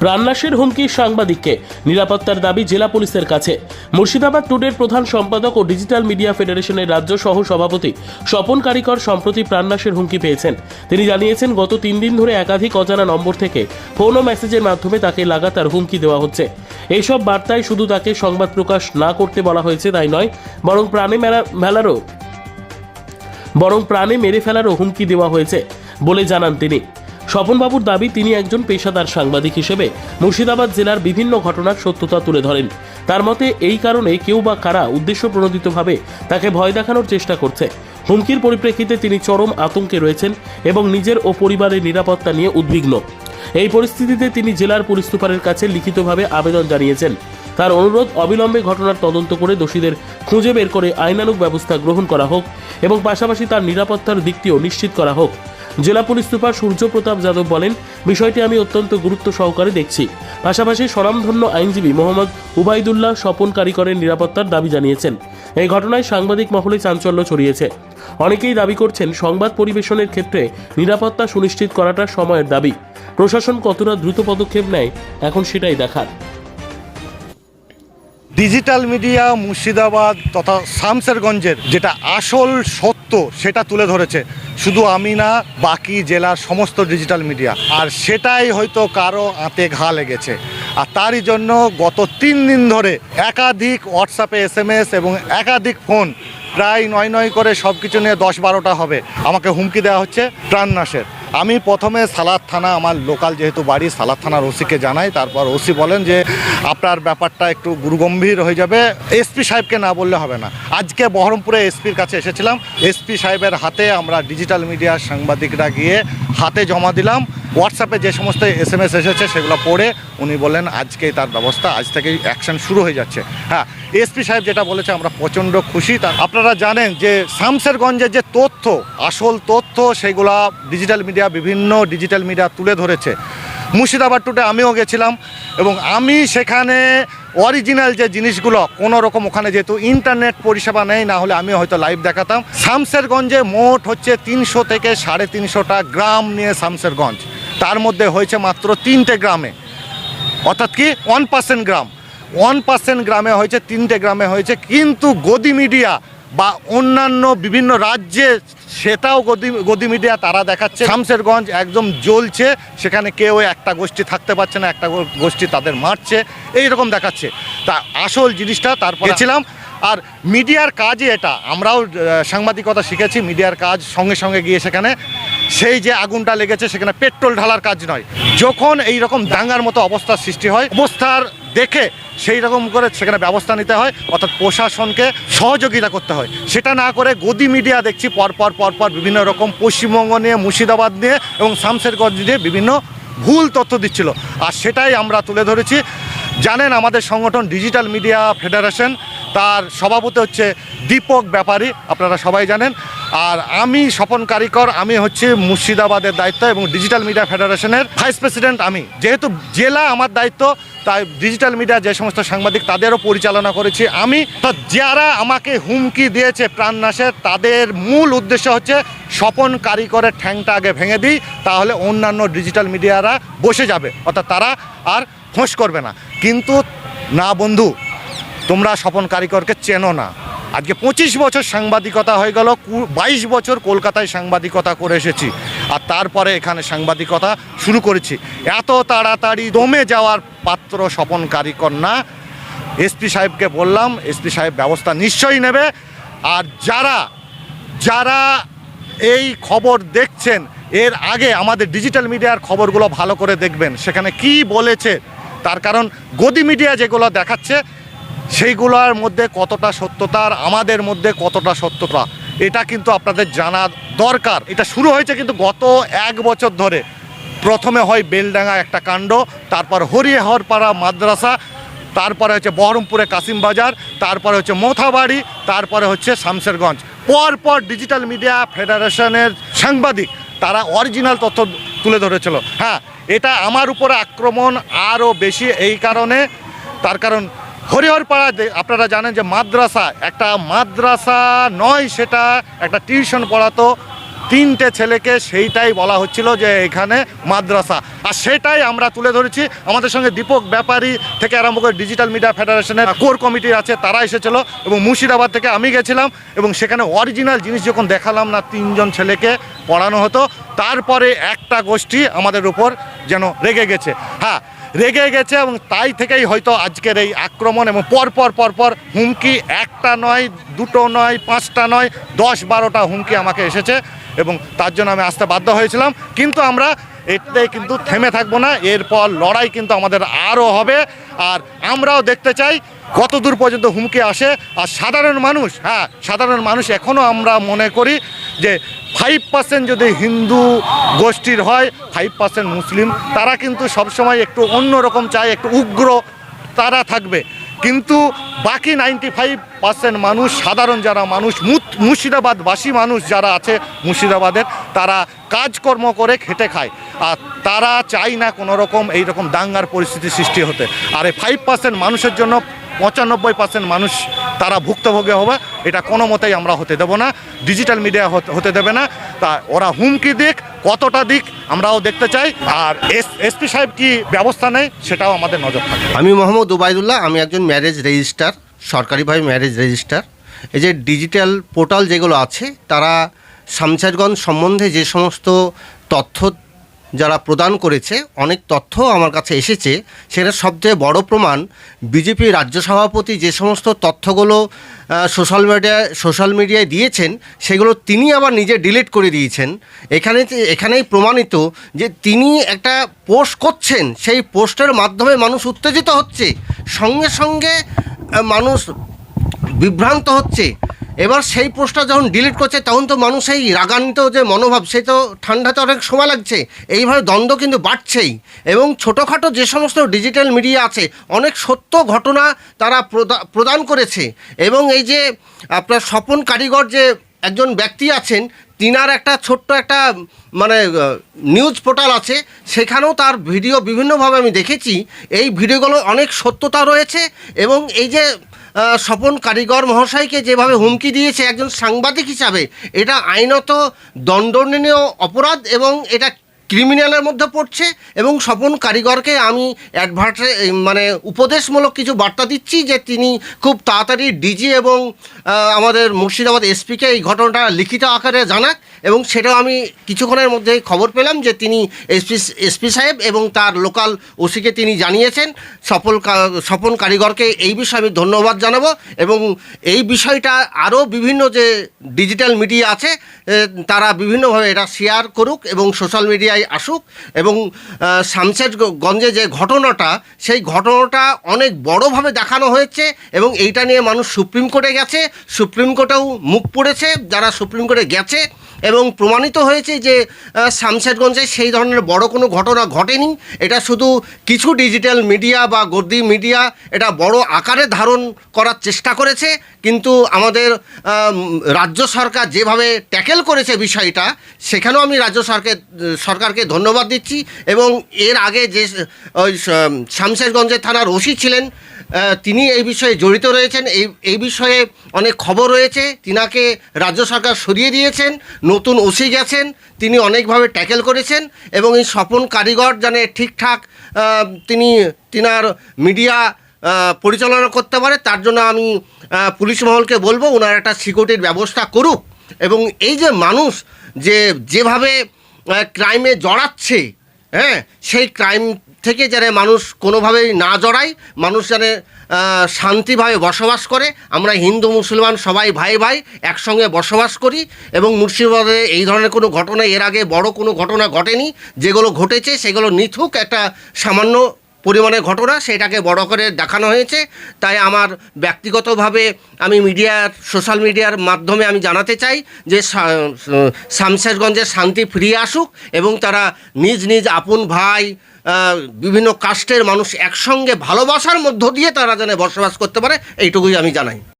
প্রাণনাশের হুমকি সাংবাদিককে। নিরাপত্তার দাবি জেলা পুলিশের কাছে। মুর্শিদাবাদ টুডের প্রধান সম্পাদক ও ডিজিটাল মিডিয়া ফেডারেশনের রাজ্য সহ সভাপতি স্বপন কারিকর সম্প্রতি প্রাণনাশের হুমকি পেয়েছেন। তিনি জানিয়েছেন, গত তিন দিন ধরে একাধিক অজানা নম্বর থেকে ফোন ও মেসেজের মাধ্যমে তাকে লাগাতার হুমকি দেওয়া হচ্ছে। এইসব বার্তায় শুধু তাকে সংবাদ প্রকাশ না করতে বলা হয়েছে তাই নয়, বরং প্রাণে মেলা মেলারও বরং প্রাণে মেরে ফেলারও হুমকি দেওয়া হয়েছে বলে জানান তিনি। স্বপনবাবুর দাবি, তিনি একজন পেশাদার সাংবাদিক হিসেবে মুর্শিদাবাদ জেলার বিভিন্ন ঘটনার সত্যতা তুলে ধরেন। তার মতে, এই কারণে কেউ বা কারা উদ্দেশ্য প্রণোদিতভাবে তাকে ভয় দেখানোর চেষ্টা করছে। হুমকির পরিপ্রেক্ষিতে তিনি চরম আতঙ্কে রয়েছেন এবং নিজের ও পরিবারের নিরাপত্তা নিয়ে উদ্বিগ্ন। এই পরিস্থিতিতে তিনি জেলার পুলিশ সুপারের কাছে লিখিতভাবে আবেদন জানিয়েছেন। তার অনুরোধ অবিলম্বে ঘটনার তদন্ত করে দোষীদের খুঁজে বের করে আইনানুগ ব্যবস্থা গ্রহণ করা হোক এবং পাশাপাশি তার নিরাপত্তার দিকটিও নিশ্চিত করা হোক। জেলা পুলিশ সুপার সূর্য প্রতাপ যাদব বলেন, বিষয়টি আমি অত্যন্ত গুরুত্ব সহকারে দেখছি। পাশাপাশি স্বনামধন্য আইনজীবী মোহাম্মদ উবাইদুল্লাহ স্বপন কারিকরের নিরাপত্তার দাবি জানিয়েছেন। এই ঘটনায় সাংবাদিক মহলে চাঞ্চল্য ছড়িয়েছে। অনেকেই দাবি করছেন, সংবাদ পরিবেশনের ক্ষেত্রে নিরাপত্তা সুনিশ্চিত করাটা সময়ের দাবি। প্রশাসন কতটা দ্রুত পদক্ষেপ নেয়, এখন সেটাই দেখার। ডিজিটাল মিডিয়া, মুর্শিদাবাদ তথা শামসেরগঞ্জের যেটা আসল সত্য সেটা তুলে ধরেছে। শুধু আমি না, বাকি জেলার সমস্ত ডিজিটাল মিডিয়া। আর সেটাই হয়তো কারও আঁতে ঘা লেগেছে। আর তারই জন্য গত তিন দিন ধরে একাধিক হোয়াটসঅ্যাপে এস এবং একাধিক ফোন প্রায় নয় নয় করে সব কিছু নিয়ে দশ বারোটা হবে। আমাকে হুমকি দেওয়া হচ্ছে প্রাণনাশের আমি প্রথমে সালাদ থানা, আমার লোকাল যেহেতু বাড়ি, সালাদ থানার ওসিকে জানাই। তারপর ওসি বলেন যে, আপনার ব্যাপারটা একটু গুরুগম্ভীর হয়ে যাবে। এসপি সাহেবকে না বললে হবে না। আজকে বহরমপুরে এসপির কাছে এসেছিলাম। এসপি সাহেবের হাতে আমরা ডিজিটাল মিডিয়ার সাংবাদিকরা গিয়ে হাতে জমা দিলাম। হোয়াটসঅ্যাপে যে সমস্ত এস এম এস এসেছে সেগুলো পড়ে উনি বলেন আজকেই তার ব্যবস্থা, আজ থেকেই অ্যাকশন শুরু হয়ে যাচ্ছে। হ্যাঁ এসপি সাহেব যেটা বলেছে, আমরা প্রচণ্ড খুশি। তার, আপনারা জানেন যে শামসেরগঞ্জের যে তথ্য, আসল তথ্য, সেগুলা ডিজিটাল মিডিয়া বিভিন্ন ডিজিটাল মিডিয়া তুলে ধরেছে। মুর্শিদাবাদ টুটে আমিও গেছিলাম এবং আমি সেখানে অরিজিনাল যে জিনিসগুলো কোনো রকম ওখানে যেহেতু ইন্টারনেট পরিষেবা নেই, না হলে আমি হয়তো লাইভ দেখাতাম। শামসেরগঞ্জে মোট হচ্ছে তিনশো থেকে সাড়ে তিনশোটা গ্রাম নিয়ে শামসেরগঞ্জ তার মধ্যে হয়েছে মাত্র তিনটে গ্রামে। অর্থাৎ কি? ওয়ান পার্সেন্ট গ্রাম। ওয়ান পার্সেন্ট গ্রামে হয়েছে, তিনটে গ্রামে হয়েছে। কিন্তু গদি মিডিয়া বা অন্যান্য বিভিন্ন রাজ্যে সেটাও গদি গদি মিডিয়া তারা দেখাচ্ছে। শামসেরগঞ্জ একদম জ্বলছে, সেখানে কেউ একটা গোষ্ঠী থাকতে পারছে না, একটা গোষ্ঠী তাদের মারছে এই রকম দেখাচ্ছে। তা আসল জিনিসটা তারপর ছিলাম আর মিডিয়ার কাজই এটা। আমরাও সাংবাদিকতা শিখেছি, মিডিয়ার কাজ সঙ্গে সঙ্গে গিয়ে সেখানে সেই যে আগুনটা লেগেছে সেখানে পেট্রোল ঢালার কাজ নয়। যখন এই রকম দাঙ্গার মতো অবস্থার সৃষ্টি হয়, অবস্থার দেখে সেই রকম করে সেখানে ব্যবস্থা নিতে হয়, অর্থাৎ প্রশাসনকে সহযোগিতা করতে হয়। সেটা না করে গদি মিডিয়া দেখছি পরপর পরপর বিভিন্ন রকম পশ্চিমবঙ্গ নিয়ে, মুর্শিদাবাদ নিয়ে এবং শামসেরগঞ্জ নিয়ে বিভিন্ন ভুল তথ্য দিচ্ছিল। আর সেটাই আমরা তুলে ধরেছি। জানেন আমাদের সংগঠন ডিজিটাল মিডিয়া ফেডারেশন, তার সভাপতি হচ্ছে দীপক ব্যাপারী, আপনারা সবাই জানেন। আর আমি স্বপন কারিকর, আমি হচ্ছে মুর্শিদাবাদের দায়িত্ব এবং ডিজিটাল মিডিয়া ফেডারেশনের ভাইস প্রেসিডেন্ট আমি। যেহেতু জেলা আমার দায়িত্ব, তাই ডিজিটাল মিডিয়া যে সমস্ত সাংবাদিক তাদেরও পরিচালনা করেছি আমি। তো যারা আমাকে হুমকি দিয়েছে প্রাণনাশের তাদের মূল উদ্দেশ্য হচ্ছে স্বপন কারিকরের ঠ্যাংটা আগে ভেঙে দিই, তাহলে অন্যান্য ডিজিটাল মিডিয়ারা বসে যাবে। অর্থাৎ তারা আর ফোঁস করবে না। কিন্তু না বন্ধু, তোমরা স্বপন কারিকরকে চেনো না। আজকে পঁচিশ বছর সাংবাদিকতা হয়ে গেল বাইশ বছর কলকাতায় সাংবাদিকতা করে এসেছি। আর তারপরে এখানে সাংবাদিকতা শুরু করেছি। এত তাড়াতাড়ি দমে যাওয়ার পাত্র স্বপন কারিকর না। এসপি সাহেবকে বললাম, এসপি সাহেব ব্যবস্থা নিশ্চয়ই নেবে। আর যারা যারা এই খবর দেখছেন, এর আগে আমাদের ডিজিটাল মিডিয়ার খবরগুলো ভালো করে দেখবেন, সেখানে কি বলেছে, তার কারণ গদি মিডিয়া যেগুলো দেখাচ্ছে সেইগুলোর মধ্যে কতটা সত্যতা আর আমাদের মধ্যে কতটা সত্যতা, এটা কিন্তু আপনাদের জানা দরকার। এটা শুরু হয়েছে কিন্তু গত এক বছর ধরে। প্রথমে হয় বেলডাঙ্গা একটা কাণ্ড, তারপর হরিহরপাড়া মাদ্রাসা, তারপরে হচ্ছে বহরমপুরে কাসিম বাজার, তারপরে হচ্ছে মোথাবাড়ি, তারপরে হচ্ছে শামসেরগঞ্জ পরপর ডিজিটাল মিডিয়া ফেডারেশনের সাংবাদিক, তারা অরিজিনাল তথ্য তুলে ধরেছিল। হ্যাঁ এটা আমার উপরে আক্রমণ আরও বেশি এই কারণে, তার কারণ হরিহরপাড়া আপনারা জানেন যে মাদ্রাসা একটা মাদ্রাসা নয়, সেটা একটা টিউশন পড়াতো। তিনটে ছেলেকে সেইটাই বলা হচ্ছিল যে এখানে মাদ্রাসা। আর সেটাই আমরা তুলে ধরেছি। আমাদের সঙ্গে দীপক ব্যাপারী থেকে আরম্ভ করে ডিজিটাল মিডিয়া ফেডারেশনের কোর কমিটি আছে, তারা এসেছিল এবং মুর্শিদাবাদ থেকে আমি গেছিলাম এবং সেখানে অরিজিনাল জিনিস যখন দেখালাম না, তিনজন ছেলেকে পড়ানো হতো। তারপরে একটা গোষ্ঠী আমাদের উপর যেন রেগে গেছে। হ্যাঁ রেগে গেছে এবং তাই থেকেই হয়তো আজকের এই আক্রমণ এবং পর পর পর পর হুমকি একটা নয়, দুটো নয়, পাঁচটা নয়, দশ, বারোটা হুমকি আমাকে এসেছে এবং তার জন্য আমি আসতে বাধ্য হয়েছিলাম। কিন্তু আমরা এতে কিন্তু থেমে থাকব না, এরপর লড়াই কিন্তু আমাদের আরও হবে। আর আমরাও দেখতে চাই, কত দূর পর্যন্ত হুমকি আসে। আর সাধারণ মানুষ হ্যাঁ সাধারণ মানুষ এখনও আমরা মনে করি যে ফাইভ পার্সেন্ট যদি হিন্দু গোষ্ঠীর হয় ফাইভ পার্সেন্ট মুসলিম, তারা কিন্তু সবসময় একটু অন্যরকম চায়, একটু উগ্র তারা থাকবে। কিন্তু বাকি নাইনটি ফাইভ পার্সেন্ট মানুষ, সাধারণ যারা মানুষ মুর্শিদাবাদবাসী মানুষ যারা আছে মুর্শিদাবাদের, তারা কাজকর্ম করে খেটে খায়। আর তারা চায় না কোনো রকম এইরকম দাঙ্গার পরিস্থিতি সৃষ্টি হতে। আর এই ফাইভ পার্সেন্ট মানুষের জন্য পঁচানব্বই পার্সেন্ট মানুষ তারা ভুক্তভোগী হবে, এটা কোনো মতেই আমরা হতে দেবো না ডিজিটাল মিডিয়া হতে দেবে না। তা ওরা হুমকি দিক, কতটা দিক আমরাও দেখতে চাই, আর এস এসপি সাহেব কি ব্যবস্থা নেয় সেটাও আমাদের নজর থাকে আমি মোহাম্মদ উবায়দুল্লাহ, আমি একজন ম্যারেজ রেজিস্টার সরকারিভাবে ম্যারেজ রেজিস্টার এই যে ডিজিটাল পোর্টাল যেগুলো আছে, তারা শামচারগঞ্জ সম্বন্ধে যে সমস্ত তথ্য যারা প্রদান করেছে, অনেক তথ্য আমার কাছে এসেছে। সেটা সবচেয়ে বড় প্রমাণ, বিজেপি রাজ্য সভাপতি যে সমস্ত তথ্যগুলো সোশ্যাল মিডিয়ায় সোশ্যাল মিডিয়ায় দিয়েছেন, সেগুলো তিনি আবার নিজে ডিলিট করে দিয়েছেন। এখানে এখানেই প্রমাণিত যে তিনি একটা পোস্ট করছেন, সেই পোস্টের মাধ্যমে মানুষ উত্তেজিত হচ্ছে। সঙ্গে সঙ্গে মানুষ বিভ্রান্ত হচ্ছে। এবার সেই পোস্টটা যখন ডিলিট করছে, তখন তো মানুষ এই রাগান্বিত যে মনোভাব, সে তো ঠান্ডাতে অনেক সময় লাগছে। এইভাবে দ্বন্দ্ব কিন্তু বাড়ছেই। এবং ছোটোখাটো যে সমস্ত ডিজিটাল মিডিয়া আছে, অনেক সত্য ঘটনা তারা প্রদা- প্রদান করেছে। এবং এই যে আপনার স্বপন কারিগর যে একজন ব্যক্তি আছেন, তিনার একটা ছোট্ট একটা মানে নিউজ পোর্টাল আছে। সেখানেও তার ভিডিও বিভিন্নভাবে আমি দেখেছি। এই ভিডিওগুলো অনেক সত্যতা রয়েছে এবং এই যে স্বপন কারিগর মহাশয়কে যেভাবে হুমকি দিয়েছে একজন সাংবাদিক হিসাবে, এটা আইনত দণ্ডনীয় অপরাধ এবং এটা ক্রিমিনালের মধ্যে পড়ছে এবং স্বপন কারিগরকে আমি অ্যাডভার্টে মানে উপদেশমূলক কিছু বার্তা দিচ্ছি যে তিনি খুব তাড়াতাড়ি ডিজি এবং আমাদের মুর্শিদাবাদ এসপিকে এই ঘটনাটা লিখিত আকারে জানাক। এবং সেটাও আমি কিছুক্ষণের মধ্যেই খবর পেলাম যে তিনি এসপি এসপি সাহেব এবং তার লোকাল ওসিকে তিনি জানিয়েছেন। সফল স্বপন কারিগরকে এই বিষয়ে আমি ধন্যবাদ জানাব এবং এই বিষয়টা আরও বিভিন্ন যে ডিজিটাল মিডিয়া আছে তারা বিভিন্নভাবে এটা শেয়ার করুক এবং সোশ্যাল মিডিয়ায় আসুক এবং শামশেরগঞ্জে যে ঘটনাটা, সেই ঘটনাটা অনেক বড়োভাবে দেখানো হয়েছে এবং এইটা নিয়ে মানুষ সুপ্রিম কোর্টে গেছে। সুপ্রিম কোর্টেও মুখ পড়েছে। যারা সুপ্রিম কোর্টে গেছে এবং প্রমাণিত হয়েছে যে শামশেরগঞ্জে সেই ধরনের বড় কোনো ঘটনা ঘটেনি। এটা শুধু কিছু ডিজিটাল মিডিয়া বা গদ্দি মিডিয়া এটা বড় আকারে ধারণ করার চেষ্টা করেছে। কিন্তু আমাদের রাজ্য সরকার যেভাবে ট্যাকেল করেছে বিষয়টা, সেখানেও আমি রাজ্য সরকার সরকারকে ধন্যবাদ দিচ্ছি এবং এর আগে যে, ওই শামশেরগঞ্জের থানার ওসি ছিলেন তিনি এই বিষয়ে জড়িত রয়েছেন। এই এই বিষয়ে অনেক খবর রয়েছে। তিনাকে রাজ্য সরকার সরিয়ে দিয়েছেন, নতুন ওসি গেছেন, তিনি অনেকভাবে ট্যাকেল করেছেন এবং এই স্বপন কারিগর জানে ঠিকঠাক তিনি, তিনার মিডিয়া পরিচালনা করতে পারে। তার জন্য আমি পুলিশ মহলকে বলব ওনার একটা সিকিউরিটির ব্যবস্থা করুক। এবং এই যে মানুষ যে, যেভাবে ক্রাইমে জড়াচ্ছে হ্যাঁ সেই ক্রাইম থেকে যেন মানুষ কোনোভাবেই না জড়ায়, মানুষ যেন শান্তিভাবে বসবাস করে। আমরা হিন্দু, মুসলমান সবাই ভাই ভাই একসঙ্গে বসবাস করি এবং মুর্শিদাবাদে এই ধরনের কোনো ঘটনা, এর আগে বড় কোনো ঘটনা ঘটেনি। যেগুলো ঘটেছে, সেগুলো নিথুক একটা সামান্য পরিমাণের ঘটনা, সেটাকে বড় করে দেখানো হয়েছে। তাই আমার ব্যক্তিগতভাবে আমি মিডিয়ার সোশ্যাল মিডিয়ার মাধ্যমে আমি জানাতে চাই যে শামশেরগঞ্জের শান্তি ফিরিয়ে আসুক এবং তারা নিজ নিজ আপন ভাই বিভিন্ন কাস্টের মানুষ একসঙ্গে ভালোবাসার মধ্য দিয়ে তারা যেন বসবাস করতে পারে, এইটুকুই আমি জানাই।